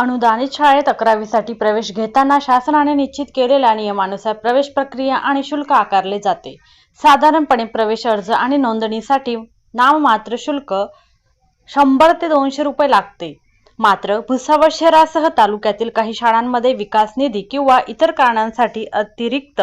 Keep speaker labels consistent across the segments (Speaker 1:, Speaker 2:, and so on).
Speaker 1: अनुदानित शाळेत अकरावीसाठी प्रवेश घेताना शासनाने निश्चित केलेल्या नियमानुसार प्रवेश प्रक्रिया आणि शुल्क आकारले जाते. साधारणपणे प्रवेश अर्ज आणि नोंदणीसाठी नाममात्र शुल्क शंभर ते दोनशे रुपये लागते. मात्र भुसावळ शहरासह तालुक्यातील काही शाळांमध्ये विकास निधी किंवा इतर कारणांसाठी अतिरिक्त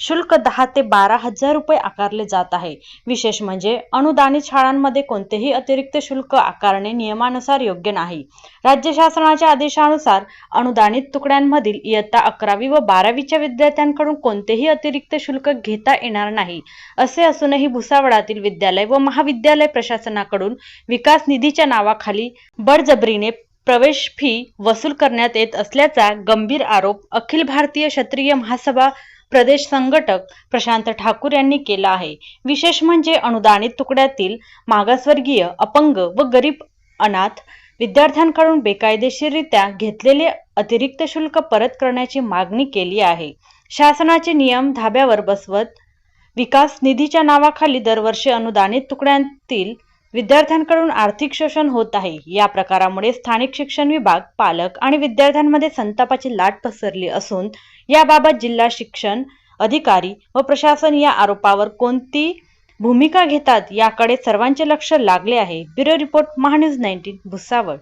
Speaker 1: शुल्क दहा ते बारा हजार रुपये आकारले जात आहे. विशेष म्हणजे अनुदानित शाळांमध्ये कोणतेही अतिरिक्त शुल्क आकारणे नियमानुसार योग्य नाही. राज्य शासनाच्या आदेशानुसार अनुदानित तुकड्यांमधील इयत्ता अकरावी व बारावीच्या विद्यार्थ्यांकडून कोणतेही अतिरिक्त शुल्क घेता येणार नाही. असे असूनही भुसावळातील विद्यालय व महाविद्यालय प्रशासनाकडून विकास निधीच्या नावाखाली बळजबरीने प्रवेश फी वसूल करण्यात येत असल्याचा गंभीर आरोप अखिल भारतीय क्षत्रिय महासभा प्रदेश संघटक प्रशांत ठाकूर यांनी केला आहे. विशेष म्हणजे अनुदानित तुकड्यातील मागासवर्गीय अपंग व गरीब अनाथ विद्यार्थ्यांकडून बेकायदेशीररित्या घेतलेले अतिरिक्त शुल्क परत करण्याची मागणी केली आहे. शासनाचे नियम धाब्यावर बसवत विकास निधीच्या नावाखाली दरवर्षी अनुदानित तुकड्यांतील विद्यार्थ्यांकडून आर्थिक शोषण होत आहे. या प्रकारामुळे स्थानिक शिक्षण विभाग पालक आणि विद्यार्थ्यांमध्ये संतापाची लाट पसरली असून याबाबत जिल्हा शिक्षण अधिकारी व प्रशासन या आरोपावर कोणती भूमिका घेतात याकडे सर्वांचे लक्ष लागले आहे. Bureau report MahaNews nineteen Bhusawal.